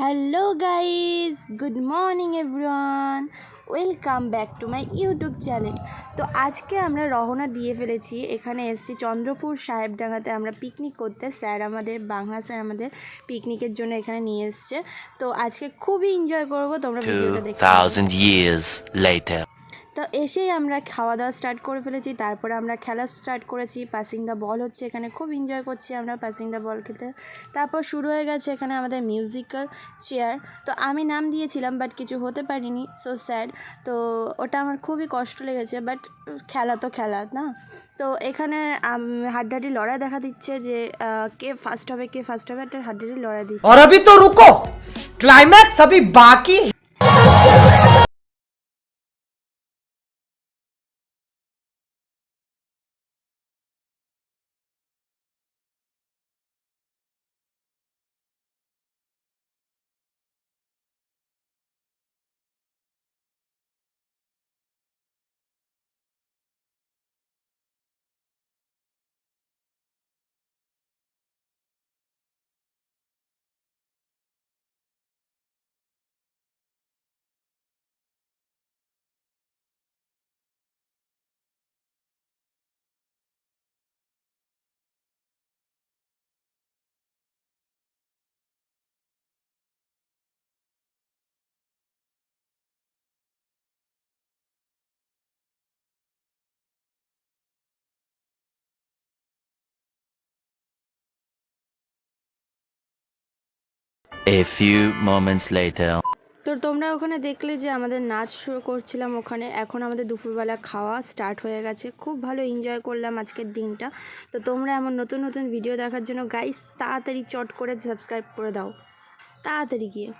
Hello guys good morning everyone welcome back to my YouTube channel তো আজকে আমরা রহনা দিয়ে ফেলেছি। এখানে এসছি চন্দ্রপুর সাহেবডাঙ্গাতে আমরা পিকনিক করতে। স্যার আমাদের বাংলা স্যার আমাদের পিকনিকের জন্য এখানে নিয়ে এসছে। তো আজকে খুবই এনজয় করব। তোমরা ভিডিওটা দেখে থাকো। 2000 years later. তো এসেই আমরা খাওয়া দাওয়া স্টার্ট করে ফেলেছি তারপরে আমরা খেলা স্টার্ট করেছি পাসিং দ্য বল হচ্ছে এখানে খুব এনজয় করছি আমরা পাসিং দ্য বল খেলতে তারপর শুরু হয়ে গেছে এখানে আমাদের মিউজিক্যাল চেয়ার তো আমি নাম দিয়েছিলাম বাট কিছু হতে পারিনি সো স্যাড তো ওটা আমার খুবই কষ্ট লেগেছে বাট খেলা তো খেলা না তো এখানে আম- হাড্ডাহাড্ডি লড়াই দেখা দিচ্ছে যে আহ, কে ফার্স্ট হবে কে ফার্স্ট হবে একটা হাড্ডাহাড্ডি লড়াই দিচ্ছে और अभी तो रुको क्लाइमैक्स अभी बाकी A few moments later. তো তোমরা ওখানে দেখলে যে আমাদের নাচ শুরু করছিলাম ওখানে। এখন আমাদের দুপুরবেলা খাওয়া স্টার্ট হয়ে গেছে। খুব ভালো এনজয় করলাম আজকের দিনটা। তো তোমরা এমন নতুন নতুন ভিডিও দেখার জন্য গাইস তাড়াতাড়ি চট করে সাবস্ক্রাইব করে দাও। তাড়াতাড়ি গিয়ে।